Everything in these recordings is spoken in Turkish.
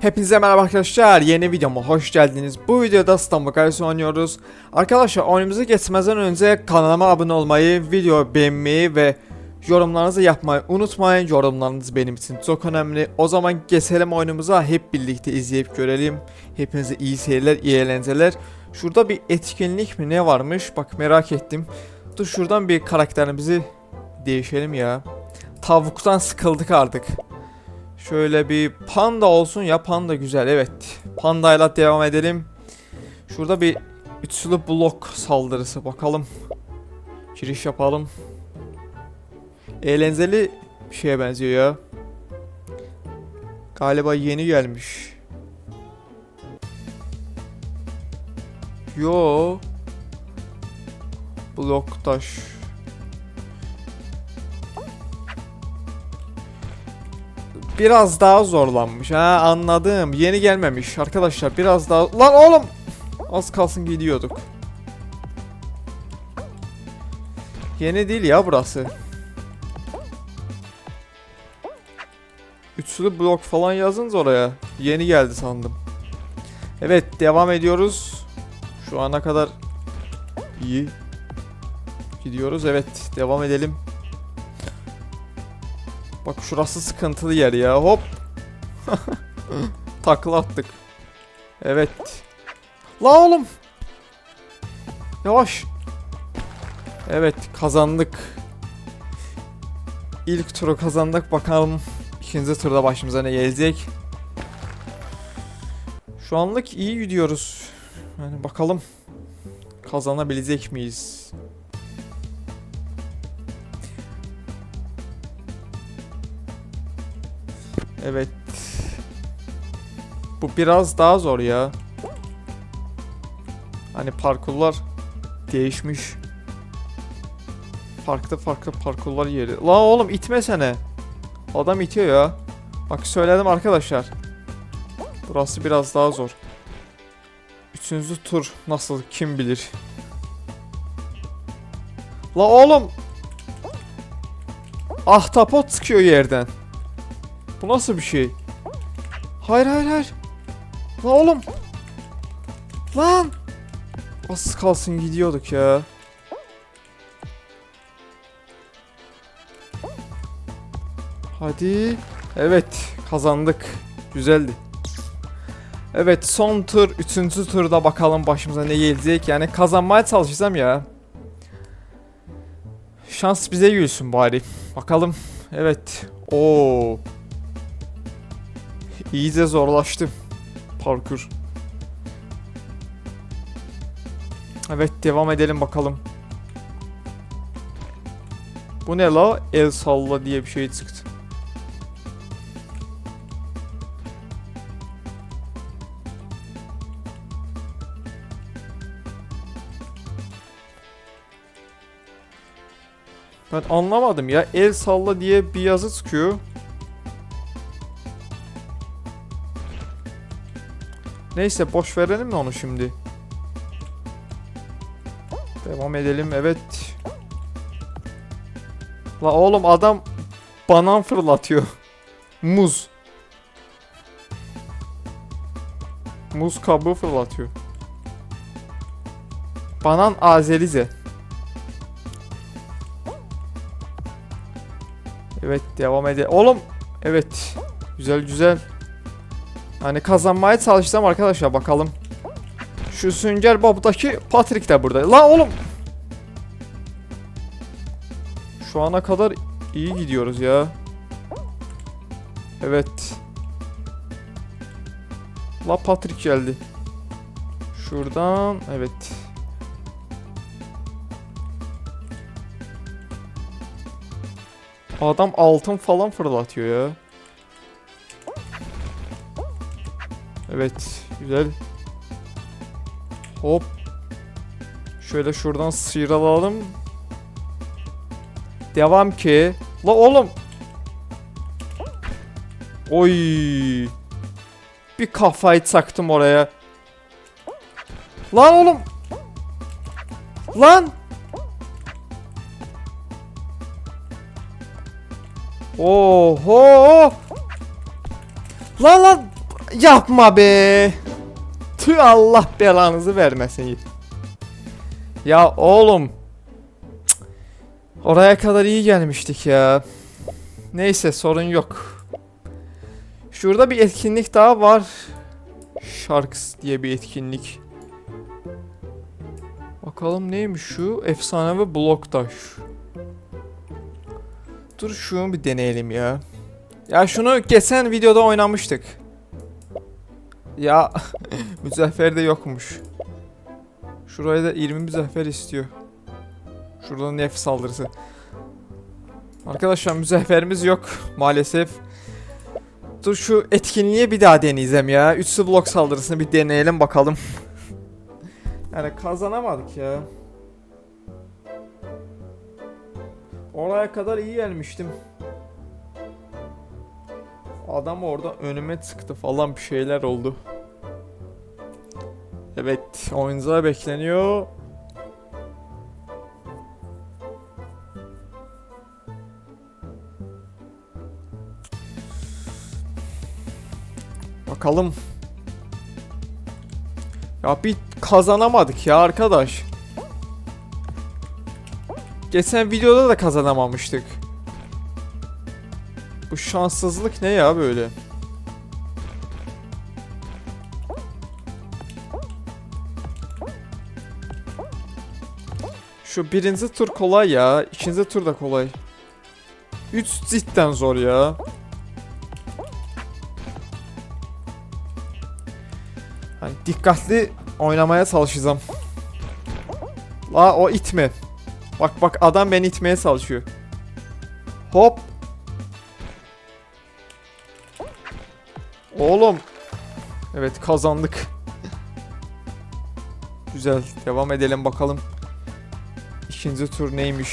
Hepinize merhaba arkadaşlar. Yeni videoma hoş geldiniz. Bu videoda İstanbul Kalesi oynuyoruz. Arkadaşlar oyunumuza geçmeden önce kanalıma abone olmayı, video beğenmeyi ve yorumlarınızı yapmayı unutmayın. Yorumlarınız benim için çok önemli. O zaman geçelim oyunumuza hep birlikte izleyip görelim. Hepinize iyi seyirler, iyi eğlenceler. Şurada bir etkinlik mi ne varmış? Bak merak ettim. Dur şuradan bir karakterimizi değişelim ya. Tavuktan sıkıldık artık. Şöyle bir panda olsun ya panda güzel evet. Pandayla devam edelim. Şurada bir üçlü blok saldırısı bakalım. Giriş yapalım. Eğlenceli bir şeye benziyor ya. Galiba yeni gelmiş. Yo. Blok taş. Biraz daha zorlanmış. Ha anladım. Yeni gelmemiş arkadaşlar. Biraz daha... Lan oğlum! Az kalsın gidiyorduk. Yeni değil ya burası. Üçlü blok falan yazınca oraya. Yeni geldi sandım. Evet devam ediyoruz. Şu ana kadar iyi. Gidiyoruz evet devam edelim. Bak şurası sıkıntılı yer ya. Hop. Takla attık. Evet. La oğlum. Yavaş. Evet kazandık. İlk turu kazandık. Bakalım ikinci turda başımıza ne gelecek. Şu anlık iyi gidiyoruz. Yani bakalım kazanabilecek miyiz? Evet. Bu biraz daha zor ya. Hani parkurlar değişmiş. Farklı farklı parkurlar yeri. La oğlum itmesene. Adam itiyor ya. Bak söyledim arkadaşlar. Burası biraz daha zor. Üçüncü tur nasıl kim bilir. La oğlum. Ahtapot çıkıyor yerden. Bu nasıl bir şey? Hayır hayır hayır. Lan oğlum. Lan. Az kalsın gidiyorduk ya. Hadi. Evet kazandık. Güzeldi. Evet son tur, üçüncü turda bakalım başımıza ne gelecek. Yani kazanmaya çalışacağım ya. Şans bize gülsün bari. Bakalım. Evet. Oo. İyice zorlaştı parkur. Evet devam edelim bakalım. Bu ne la? El salla diye bir şey çıktı. Ben anlamadım ya. El salla diye bir yazı çıkıyor. Neyse boş verelim mi onu şimdi? Devam edelim evet. La oğlum adam banan fırlatıyor. Muz. Muz kabuğu fırlatıyor. Banan Azerize. Evet devam edelim. Oğlum evet. Güzel güzel. Hani kazanmaya çalışacağım arkadaşlar bakalım. Şu Sünger Bob'daki Patrick de burada. La oğlum. Şu ana kadar iyi gidiyoruz ya. Evet. La Patrick geldi. Şuradan evet. Adam altın falan fırlatıyor ya. Evet, güzel. Hop. Şöyle şuradan sıyrılalım. Devam ki. La oğlum. Oy. Bir kafayı taktım oraya. Lan oğlum. Lan. Oho. Lan lan. Yapma be. Tüh Allah belanızı vermesin. Ya oğlum. Oraya kadar iyi gelmiştik ya. Neyse sorun yok. Şurada bir etkinlik daha var. Sharks diye bir etkinlik. Bakalım neymiş şu? Efsanevi blok taş. Dur şunu bir deneyelim ya. Ya şunu geçen videoda oynamıştık. Ya müzeffer de yokmuş. Şuraya da 20 müzeffer istiyor. Şurada nefs saldırısı. Arkadaşlar müzefferimiz yok maalesef. Dur şu etkinliğe bir daha deneyeceğim ya. Üçlü blok saldırısını bir deneyelim bakalım. yani kazanamadık ya. Oraya kadar iyi gelmiştim. Adam orada önüme çıktı falan bir şeyler oldu. Evet, oyuncular bekleniyor. Bakalım. Ya bir kazanamadık ya arkadaş. Geçen videoda da kazanamamıştık. Bu şanssızlık ne ya böyle? Şu birinci tur kolay ya. ikinci tur da kolay. Üç cidden zor ya. Hani dikkatli oynamaya çalışacağım. La o itme. Bak bak adam beni itmeye çalışıyor. Hop. Oğlum. Evet kazandık. Güzel. Devam edelim bakalım. İkinci tur neymiş?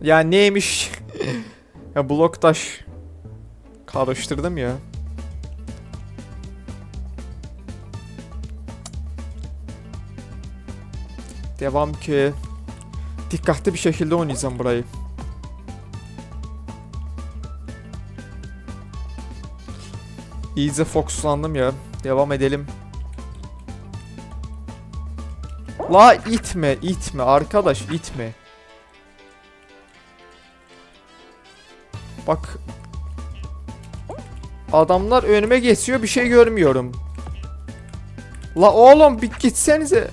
Ya neymiş? ya blok taş. Karıştırdım ya. Devam ki. Dikkatli bir şekilde oynayacağım burayı. İyice fokuslandım ya. Devam edelim. La itme itme arkadaş itme. Bak. Adamlar önüme geçiyor bir şey görmüyorum. La oğlum bir gitsenize.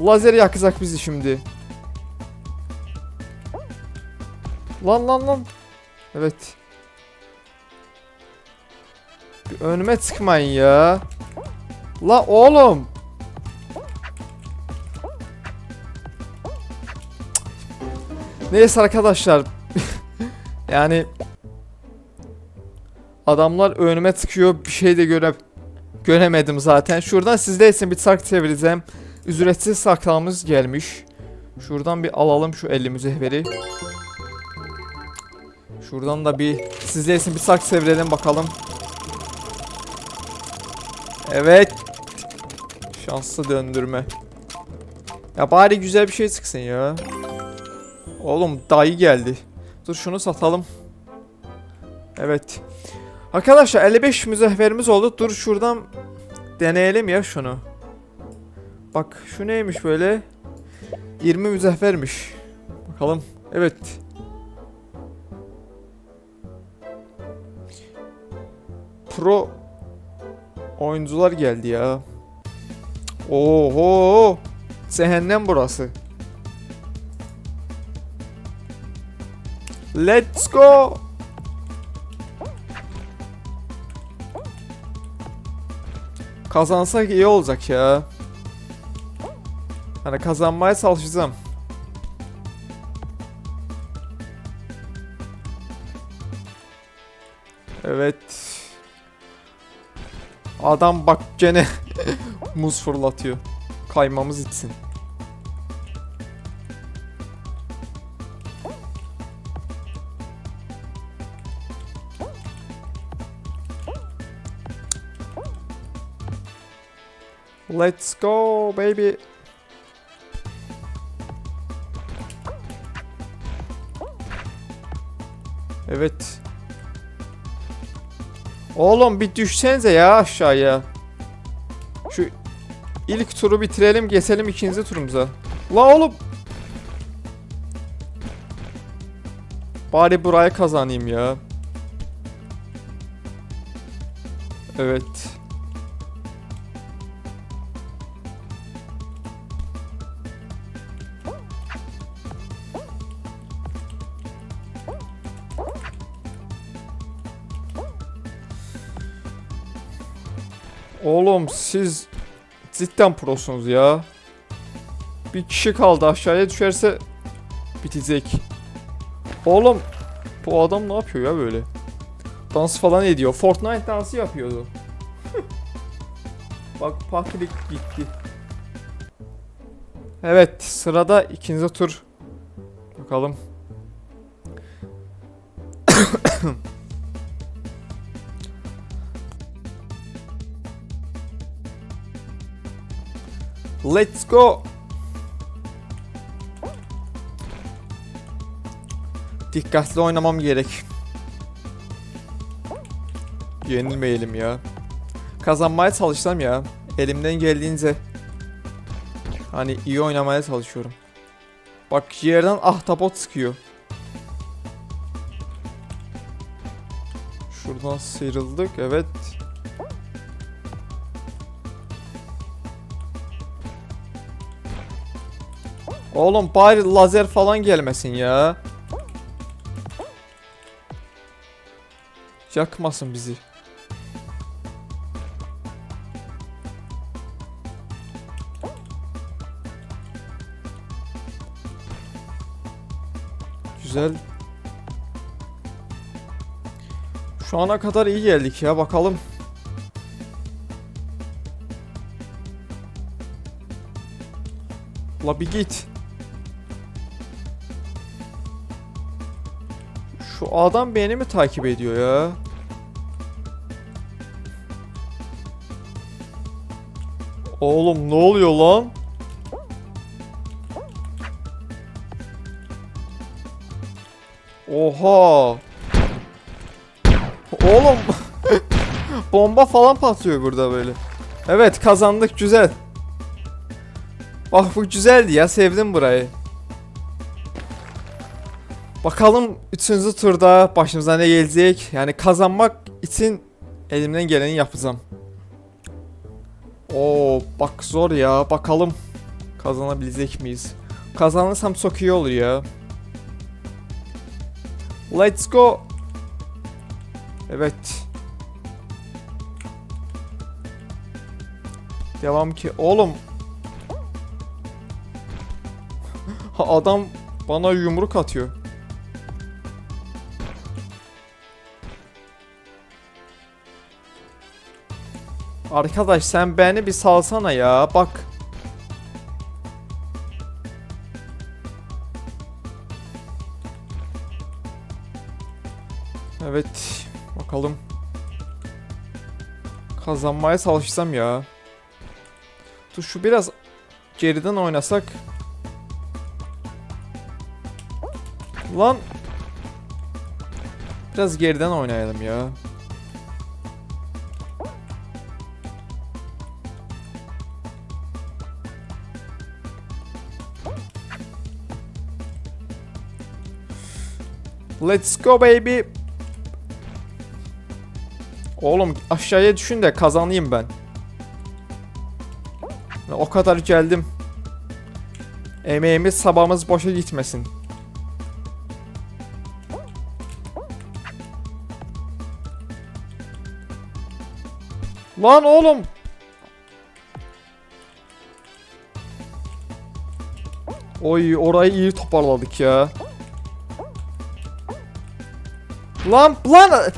Lazer yakacak bizi şimdi. Lan lan lan. Evet. Önüme çıkmayın ya. La oğlum. Neyse arkadaşlar. yani adamlar önüme çıkıyor. Bir şey de göre göremedim zaten. Şuradan sizde bir sark çevireceğim. Ücretsiz saklamız gelmiş. Şuradan bir alalım şu 50 mücevheri. Şuradan da bir sizler bir sak çevirelim bakalım. Evet. Şanslı döndürme. Ya bari güzel bir şey çıksın ya. Oğlum dayı geldi. Dur şunu satalım. Evet. Arkadaşlar 55 mücevherimiz oldu. Dur şuradan deneyelim ya şunu. Bak şu neymiş böyle? 20 mücevhermiş. Bakalım. Evet. Pro oyuncular geldi ya. Oho! Cehennem burası. Let's go! Kazansak iyi olacak ya. Hani kazanmaya çalışacağım. Evet. Adam bak gene muz fırlatıyor. Kaymamız için. Let's go baby. Evet. Oğlum bir düşsenize ya aşağıya. Şu ilk turu bitirelim geçelim ikinci turumuza. La oğlum. Bari burayı kazanayım ya. Evet. Oğlum siz cidden prosunuz ya. Bir kişi kaldı aşağıya düşerse bitecek. Oğlum bu adam ne yapıyor ya böyle? Dans falan ediyor. Fortnite dansı yapıyordu. Bak Patrick gitti. Evet sırada ikinci tur. Bakalım. Let's go. Dikkatli oynamam gerek. Yenilmeyelim ya. Kazanmaya çalışsam ya. Elimden geldiğince. Hani iyi oynamaya çalışıyorum. Bak yerden ahtapot sıkıyor. Şuradan sıyrıldık. Evet. Oğlum bari lazer falan gelmesin ya. Yakmasın bizi. Güzel. Şu ana kadar iyi geldik ya bakalım. La bir git. Adam beni mi takip ediyor ya? Oğlum ne oluyor lan? Oha. Oğlum. Bomba falan patlıyor burada böyle. Evet kazandık güzel. Bak bu güzeldi ya sevdim burayı. Bakalım 3. turda başımıza ne gelecek? Yani kazanmak için elimden geleni yapacağım. Oo bak zor ya. Bakalım kazanabilecek miyiz? Kazanırsam çok iyi olur ya. Let's go. Evet. Devam ki. Oğlum. Ha, Adam bana yumruk atıyor. Arkadaş sen beni bir salsana ya. Bak. Evet. Bakalım. Kazanmaya çalışsam ya. Dur şu biraz geriden oynasak. Lan. Biraz geriden oynayalım ya. Let's go baby. Oğlum aşağıya düşün de kazanayım ben. O kadar geldim. Emeğimiz sabahımız boşa gitmesin. Lan oğlum. Oy orayı iyi toparladık ya. Lan lan!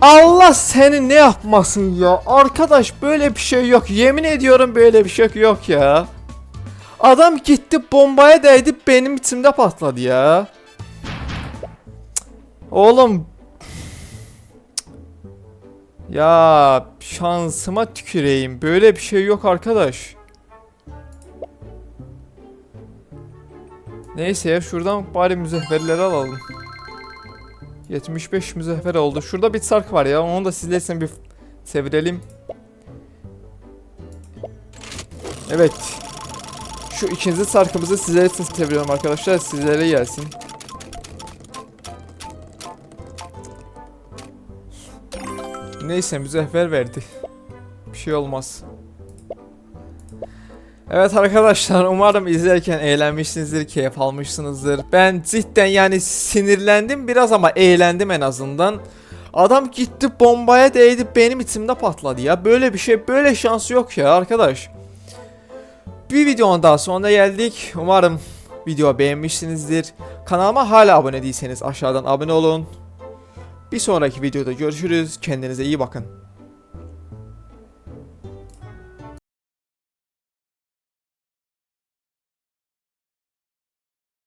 Allah seni ne yapmasın ya? Arkadaş böyle bir şey yok. Yemin ediyorum böyle bir şey yok ya. Adam gitti bombaya değdi benim içimde patladı ya. Oğlum. Ya şansıma tüküreyim. Böyle bir şey yok arkadaş. Neyse ya şuradan bari mücevherleri alalım 75 müzeffer oldu. Şurada bir sark var ya. Onu da sizler için bir çevirelim. Evet. Şu ikinci sarkımızı sizler için çeviriyorum arkadaşlar. Sizlere gelsin. Neyse müzeffer verdi. Bir şey olmaz. Evet arkadaşlar umarım izlerken eğlenmişsinizdir, keyif almışsınızdır. Ben cidden yani sinirlendim biraz ama eğlendim en azından. Adam gitti bombaya değdi benim içimde patladı ya. Böyle bir şey böyle şans yok ya arkadaş. Bir videonun daha sonuna geldik. Umarım video beğenmişsinizdir. Kanalıma hala abone değilseniz aşağıdan abone olun. Bir sonraki videoda görüşürüz. Kendinize iyi bakın.